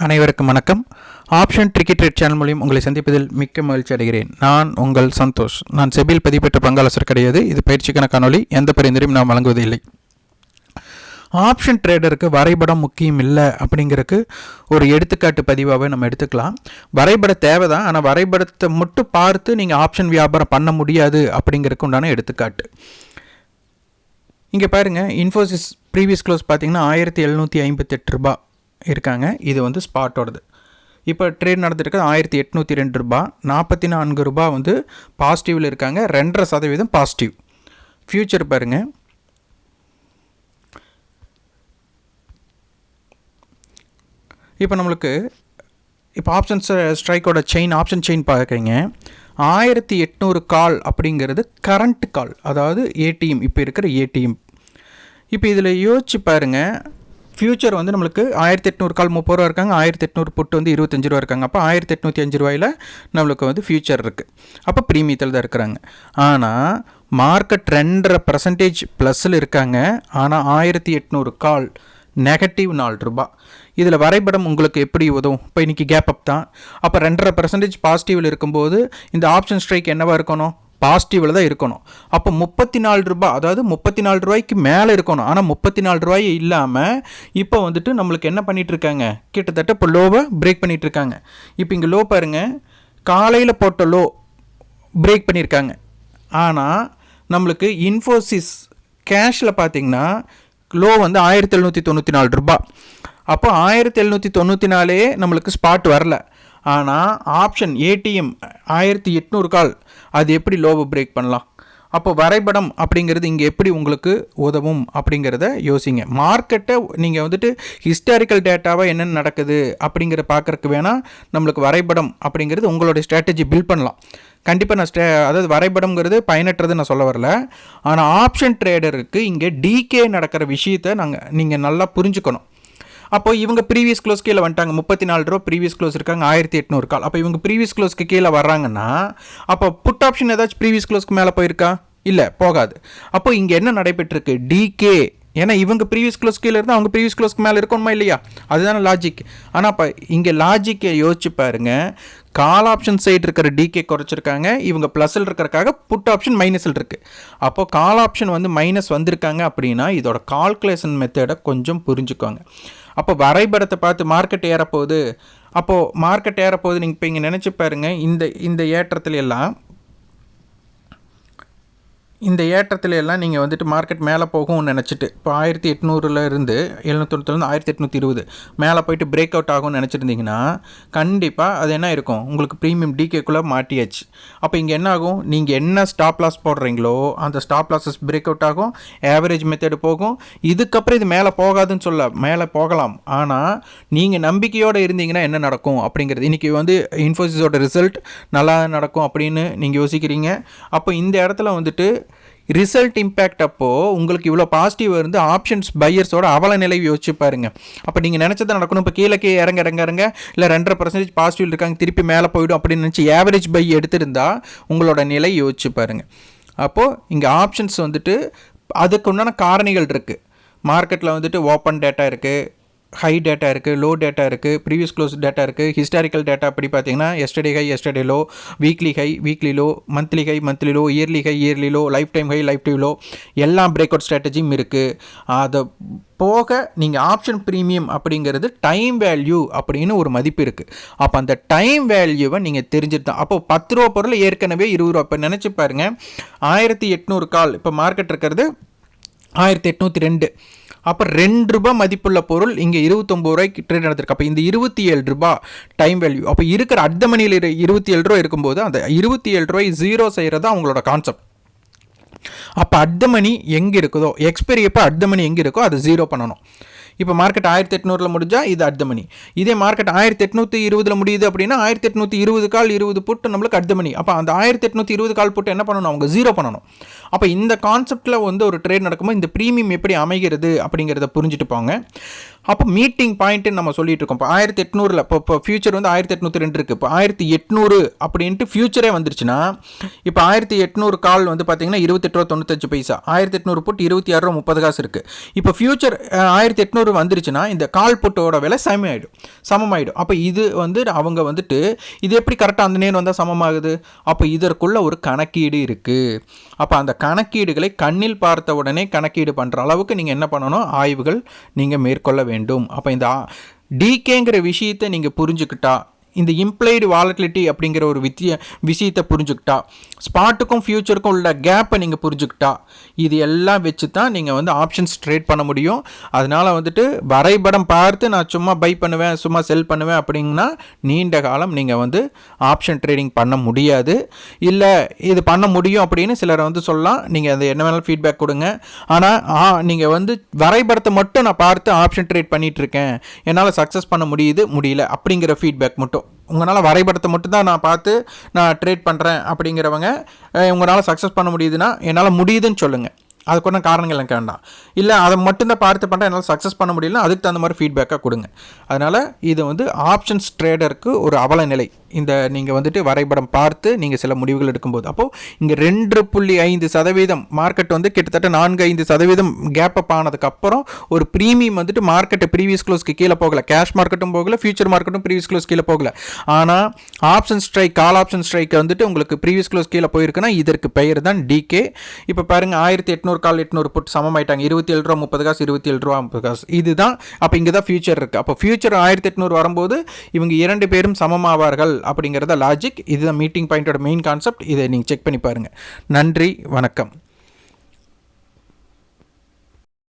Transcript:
அனைவருக்கும் வணக்கம். Option cricket rate channel மூலியம் உங்களை சந்திப்பதில் மிக்க மகிழ்ச்சி அடைகிறேன். நான் உங்கள் சந்தோஷ். நான் செபில் பதிப்பெற்ற பங்காளசர் கிடையாது. இது பயிற்சிக்கான காணொலி எந்த பரிந்துரையும் நான் வழங்குவதில்லை. ஆப்ஷன் ட்ரேடருக்கு வரைபடம் முக்கியம் இல்லை அப்படிங்கிறதுக்கு ஒரு எடுத்துக்காட்டு பதிவாகவே நம்ம எடுத்துக்கலாம். வரைபட தேவை தான் ஆனால் வரைபடத்தை மட்டும் பார்த்து நீங்கள் ஆப்ஷன் வியாபாரம் பண்ண முடியாது அப்படிங்கிறதுக்கு உண்டான எடுத்துக்காட்டு. இங்கே பாருங்கள் இன்ஃபோசிஸ் ப்ரீவியஸ் க்ளோஸ் பார்த்தீங்கன்னா ஆயிரத்தி எழுநூற்றி ஐம்பத்தெட்டு ரூபா இருக்காங்க. இது வந்து ஸ்பாட்டோடது இப்போ ட்ரேட் நடந்துருக்கிறது ஆயிரத்தி எட்நூற்றி ரெண்டு ரூபா. நாற்பத்தி நான்கு ரூபா வந்து பாசிட்டிவில் இருக்காங்க. ரெண்டரை சதவீதம் பாசிட்டிவ் ஃப்யூச்சர் பாருங்கள் இப்போ நம்மளுக்கு இப்போ ஆப்ஷன்ஸ் ஸ்ட்ரைக்கோட செயின் ஆப்ஷன் செயின் பார்க்குறீங்க. ஆயிரத்தி எட்நூறு கால் அப்படிங்கிறது கரண்ட் கால் அதாவது ஏடிஎம் இப்போ இருக்கிற ஏடிஎம் இப்போ இதில் யோசிச்சு பாருங்கள் ஃப்யூச்சர் வந்து நம்மளுக்கு ஆயிரத்தி எட்நூறு கால் முப்பது ரூபா இருக்காங்க ஆயிரத்தி எட்நூறு புட்டு வந்து இருபத்தஞ்சு ரூபா இருக்காங்க. அப்போ ஆயிரத்தி எட்நூற்றி அஞ்சு ரூபாயில் நம்மளுக்கு வந்து ஃப்யூச்சர் இருக்குது அப்போ ப்ரீமியத்தில் தான் இருக்கிறாங்க. ஆனால் மார்க்கெட் ரெண்டரை பர்சன்டேஜ் ப்ளஸில் இருக்காங்க. ஆனால் ஆயிரத்தி எட்நூறு கால் நெகட்டிவ் நாலு ரூபா. இதில் வரைபடம் உங்களுக்கு எப்படி உதவும்? இப்போ இன்றைக்கி கேப் அப் தான். அப்போ ரெண்டரை பர்சன்டேஜ் பாசிட்டிவில் இருக்கும்போது இந்த ஆப்ஷன் ஸ்ட்ரைக் என்னவாக இருக்கணும்? பாசிட்டிவில் தான் இருக்கணும். அப்போ முப்பத்தி நாலு ரூபாய் அதாவது முப்பத்தி நாலு ரூபாய்க்கு மேலே இருக்கணும். ஆனால் முப்பத்தி நாலு ரூபாய் இல்லாமல் இப்போ வந்துட்டு நம்மளுக்கு என்ன பண்ணிகிட்டு இருக்காங்க கிட்டத்தட்ட இப்போ லோவை பிரேக் பண்ணிகிட்டு இருக்காங்க இப்போ இங்கே லோ பாருங்கள் காலையில் போட்ட லோ பிரேக் பண்ணியிருக்காங்க ஆனால் நம்மளுக்கு இன்ஃபோசிஸ் கேஷில் பார்த்தீங்கன்னா லோ வந்து ஆயிரத்தி எழுநூற்றி தொண்ணூற்றி நாலு ரூபா. அப்போ ஆயிரத்தி எழுநூற்றி தொண்ணூற்றி நாலே நம்மளுக்கு ஸ்பாட் வரல. ஆனால் ஆப்ஷன் ஏடிஎம் ஆயிரத்தி எட்நூறு கால் அது எப்படி லோவை பிரேக் பண்ணலாம்? அப்போ வரைபடம் அப்படிங்கிறது இங்கே எப்படி உங்களுக்கு உதவும் அப்படிங்கிறத யோசிங்க. மார்க்கெட்டை நீங்கள் வந்துட்டு ஹிஸ்டாரிக்கல் டேட்டாவாக என்னென்ன நடக்குது அப்படிங்கிற பார்க்குறக்கு வேணால் நம்மளுக்கு வரைபடம் அப்படிங்கிறது உங்களுடைய ஸ்ட்ராட்டஜி பில்ட் பண்ணலாம். கண்டிப்பாக நான் ஸ்டே அதாவது வரைபடம்ங்கிறது பயனற்றது நான் சொல்ல வரல. ஆனால் ஆப்ஷன் ட்ரேடருக்கு இங்கே டிகே நடக்கிற விஷயத்தை நாங்கள் நீங்கள் நல்லா புரிஞ்சுக்கணும். அப்போ இவங்க ப்ரீவியஸ் க்ளோஸ் கீழே வந்துட்டாங்க. முப்பத்தி நாலு ரூபா ப்ரீவியஸ் க்ளோஸ் இருக்காங்க. ஆயிரத்தி எட்நூறு கால் அப்போ இவங்க ப்ரீவியஸ் க்ளோஸ்க்கு கீழே வர்றாங்கன்னா அப்போ புட் ஆப்ஷன் ஏதாச்சும் ப்ரீவியஸ் க்ளோஸ்க்கு மேலே போயிருக்கா? இல்லை போகாது. அப்போ இங்கே என்ன நடைபெற்றிருக்கு? டிகே ஏன்னா இவங்க ப்ரீவியஸ் க்ளோஸ் கீழே இருந்தால் அவங்க ப்ரீவியஸ் க்ளோஸ்க்கு மேலே இருக்கணுமா இல்லையா? அதுதானே லாஜிக் ஆனால் இப்போ இங்கே லாஜிக்கை யோசிச்சு பாருங்க. கால் ஆப்ஷன் சைடு இருக்கிற டிகே குறைச்சிருக்காங்க. இவங்க ப்ளஸில் இருக்கிறக்காக புட் ஆப்ஷன் மைனஸில் இருக்குது அப்போது கால் ஆப்ஷன் வந்து மைனஸ் வந்திருக்காங்க அப்படின்னா இதோட கால்குலேஷன் மெத்தடை கொஞ்சம் புரிஞ்சுக்கோங்க. அப்போ வரைபடத்தை பார்த்து மார்க்கெட் ஏறப்போகுது. அப்போது மார்க்கெட் ஏறப்போகுது நீங்கள் இப்போ இங்கே நினச்சி பாருங்கள் இந்த இந்த ஏற்றத்துல எல்லாம் இந்த ஏற்றத்துல எல்லாம் நீங்கள் வந்துட்டு மார்க்கெட் மேலே போகும்னு நினச்சிட்டு இப்போ ஆயிரத்தி எட்நூறுல இருந்து எழுநூத்தொண்ணூறுலேருந்து ஆயிரத்தி எட்நூற்றி இருபது மேலே போயிட்டு பிரேக் அவுட் ஆகும்னு நினச்சிருந்தீங்கன்னா கண்டிப்பாக அது என்ன இருக்கும்? உங்களுக்கு ப்ரீமியம் டிகேக்குள்ளே மாட்டியாச்சு. அப்போ இங்கே என்ன ஆகும்? நீங்கள் என்ன ஸ்டாப் லாஸ் போடுறீங்களோ அந்த ஸ்டாப் லாஸஸ் பிரேக் அவுட் ஆகும் ஆவரேஜ் மெத்தடு போகும். இதுக்கப்புறம் இது மேலே போகாதுன்னு சொல்ல மேலே போகலாம். ஆனால் நீங்கள் நம்பிக்கையோடு இருந்தீங்கன்னா என்ன நடக்கும் அப்படிங்கிறது. இன்றைக்கி வந்து இன்ஃபோசிஸோட ரிசல்ட் நல்லா நடக்கும் அப்படின்னு நீங்கள் யோசிக்கிறீங்க. அப்போ இந்த இடத்துல வந்துட்டு ரிசல்ட் இம்பேக்ட் அப்போது உங்களுக்கு இவ்வளோ பாசிட்டிவ் இருந்து ஆப்ஷன்ஸ் பையர்ஸோட அவல நிலை யோசிச்சு பாருங்க. அப்போ நீங்கள் நினச்சதை நடக்கணும். இப்போ கீழே கீழே இறங்க இறங்க இறங்க. இல்லை ரெண்டரை பர்சன்டேஜ் பாசிட்டிவ் இருக்காங்க திருப்பி மேலே போயிடும் அப்படின்னு நினச்சி ஆவரேஜ் பை எடுத்திருந்தா உங்களோட நிலை யோசிச்சு பாருங்கள் அப்போது இங்கே ஆப்ஷன்ஸ் வந்துட்டு அதுக்கு உண்டான காரணிகள் இருக்குது மார்க்கெட்டில் வந்துட்டு ஓப்பன் டேட்டா இருக்குது ஹை டேட்டா இருக்குது லோ டேட்டா இருக்குது ப்ரீவியஸ் க்ளோஸ் டேட்டா இருக்குது ஹிஸ்டாரிக்கல் டேட்டா அப்படி பார்த்தீங்கன்னா yesterday high yesterday low weekly high weekly low monthly high monthly low yearly high yearly low lifetime high lifetime low எல்லா break out ஸ்ட்ராட்டஜியும் இருக்குது அதை போக நீங்கள் ஆப்ஷன் ப்ரீமியம் அப்படிங்கிறது டைம் வேல்யூ அப்படின்னு ஒரு மதிப்பு இருக்குது அப்போ அந்த டைம் வேல்யூவை நீங்கள் தெரிஞ்சுட்டு தான் அப்போ பத்து ரூபா பொருள் ஏற்கனவே இருபது ரூபா. இப்போ நினச்சி பாருங்கள் ஆயிரத்தி எட்நூறு கால். இப்போ மார்க்கெட் இருக்கிறது ஆயிரத்தி எட்நூற்றி ரெண்டு. அப்போ ரெண்டு ரூபாய் மதிப்புள்ள பொருள் இங்கே இருபத்தொம்பது ரூபாய்க்கு ட்ரேட் நடந்திருக்கு. அப்போ இந்த இருபத்தி ஏழு ரூபாய் டைம் வேல்யூ அப்போ இருக்கிற அடுத்த மணியில் இருபத்தி ஏழு ரூபா இருக்கும்போது அந்த இருபத்தி ஏழு ரூபாய் ஜீரோ செய்கிறது அவங்களோட கான்செப்ட் அப்போ அடுத்த மணி எங்கே இருக்குதோ எக்ஸ்பைரி எப்போ அடுத்த மணி எங்கே இருக்கோ அதை ஜீரோ பண்ணணும். இப்போ மார்க்கெட் ஆயிரத்தி எட்நூறில் முடிஞ்சால் இது அர்த்த மணி. இதே மார்க்கெட் ஆயிரத்தி எட்நூற்றி இருபதில் முடியுது அப்படின்னா ஆயிரத்தி எட்நூற்றி இருபது கால் இருபது புட்டு நம்மளுக்கு அர்த்த மணி. அப்போ அந்த ஆயிரத்தி எட்நூற்றி இருபது கால் புட்டு என்ன பண்ணணும்? அவங்க ஜீரோ பண்ணணும். அப்போ இந்த கான்செப்டில் வந்து ஒரு ட்ரேட் நடக்கும்போது இந்த ப்ரீமியம் எப்படி அமைகிறது அப்படிங்கிறத புரிஞ்சுட்டு போங்க. அப்போ மீட்டிங் பாயிண்ட்டுன்னு நம்ம சொல்லிட்டு இருக்கோம். இப்போ ஆயிரத்தி எட்நூறில் இப்போ இப்போ ஃபியூச்சர் வந்து ஆயிரத்தி எட்நூற்றி ரெண்டு இருக்குது இப்போ ஆயிரத்தி எட்நூறு அப்படின்ட்டு ஃபியூச்சரே வந்துருச்சுன்னா இப்போ ஆயிரத்தி எட்நூறு கால் வந்து பார்த்தீங்கன்னா இருபத்தெட்டு ரூபா தொண்ணூத்தஞ்சு பைசா. ஆயிரத்தி எட்நூறு போட்டு இருபத்தி ஆறு ரூபா முப்பது காசு இருக்குது இப்போ ஃபியூச்சர் ஆயிரத்தி எட்நூறு வந்துருச்சுன்னா இந்த கால் புட்டோட விலை சமமாயிடும். சமமாயிடும். அப்போ இது வந்து அவங்க வந்துட்டு இது எப்படி கரெக்டாக அந்த நேரம் வந்தால் சமமாகுது? அப்போ இதற்குள்ள ஒரு கணக்கீடு இருக்குது அப்போ அந்த கணக்கீடுகளை கண்ணில் பார்த்த உடனே கணக்கீடு பண்ணுற அளவுக்கு நீங்கள் என்ன பண்ணணும்? ஆய்வுகள் நீங்கள் மேற்கொள்ள வேண்டும் வேண்டும். அப்போ இந்த டிகேங்கிற விஷயத்தை நீங்கள் புரிஞ்சுக்கிட்டா இந்த இம்ப்ளைடு வாலட்டிலிட்டி அப்படிங்கிற ஒரு வித்திய விஷயத்தை புரிஞ்சுக்கிட்டா ஸ்பாட்டுக்கும் ஃப்யூச்சருக்கும் உள்ள கேப்பை நீங்கள் புரிஞ்சுக்கிட்டா இது எல்லாம் வச்சு தான் நீங்கள் வந்து ஆப்ஷன்ஸ் ட்ரேட் பண்ண முடியும். அதனால் வந்துட்டு வரைபடம் பார்த்து நான் சும்மா பை பண்ணுவேன் சும்மா செல் பண்ணுவேன் அப்படிங்கன்னா நீண்ட காலம் நீங்கள் வந்து ஆப்ஷன் ட்ரேடிங் பண்ண முடியாது. இல்லை இது பண்ண முடியும் அப்படின்னு சிலரை வந்து சொல்லலாம். நீங்கள் அது என்ன வேணாலும் ஃபீட்பேக் கொடுங்க. ஆனால் நீங்கள் வந்து வரைபடத்தை மட்டும் நான் பார்த்து ஆப்ஷன் ட்ரேட் பண்ணிகிட்ருக்கேன் என்னால் சக்ஸஸ் பண்ண முடியுது முடியல அப்படிங்கிற ஃபீட்பேக் மட்டும். உங்களால் வரைபடத்தை மட்டும் தான் நான் பார்த்து நான் ட்ரேட் பண்ணுறேன் அப்படிங்கிறவங்க உங்களால் சக்ஸஸ் பண்ண முடியுதுன்னா என்னால் முடியுதுன்னு சொல்லுங்கள் அதுக்கு ஒன்றும் காரணங்கள் எனக்கு வேண்டாம். இல்லை அதை மட்டும்தான் பார்த்து பண்ணுறேன் என்னால் சக்ஸஸ் பண்ண முடியல அதுக்கு தகுந்த மாதிரி ஃபீட்பேக்காக கொடுங்க. அதனால் இது வந்து ஆப்ஷன்ஸ் ட்ரேடருக்கு ஒரு அவல நிலை. இந்த நீங்கள் வந்துட்டு வரைபடம் பார்த்து நீங்கள் சில முடிவுகள் எடுக்கும்போது. அப்போது இங்கே ரெண்டு புள்ளி ஐந்து சதவீதம் மார்க்கெட் வந்து கிட்டத்தட்ட நான்கு ஐந்து சதவீதம் கேப் அப் ஆனதுக்கப்புறம் ஒரு ப்ரீமியம் வந்துட்டு மார்க்கெட்டை ப்ரீவியஸ் க்ளோஸ்க்கு கீழே போகலை. கேஷ் மார்க்கெட்டும் போகலை ஃபியூச்சர் மார்க்கெட்டும் ப்ரீவியஸ் க்ளோஸ் கீழே போகலை. ஆனால் option strike call option strike வந்துட்டு உங்களுக்கு ப்ரீவியஸ் க்ளோஸ் கீழே போயிருக்குன்னா இதற்கு பெயர் தான் டிகே இப்போ பாருங்கள் ஆயிரத்தி எட்நூறு கால் எட்நூறு புட் சமமாயிட்டாங்க. இருபத்தி ஏழு ரூபா முப்பது காசு இருபத்தி ஏழு ரூபா முப்பது காசு. இதுதான் அப்போ இங்கே தான் ஃபியூச்சர் இருக்குது அப்போ ஃபியூச்சர் ஆயிரத்தி எட்நூறு வரும்போது இவங்க இரண்டு பேரும் சமமாவார்கள். அப்படிங்கிறத லாஜிக் இதுதான் மீட்டிங் பாயிண்டோட மெயின் கான்செப்ட் இதை நீங்கள் செக் பண்ணி பாருங்கள் நன்றி வணக்கம்.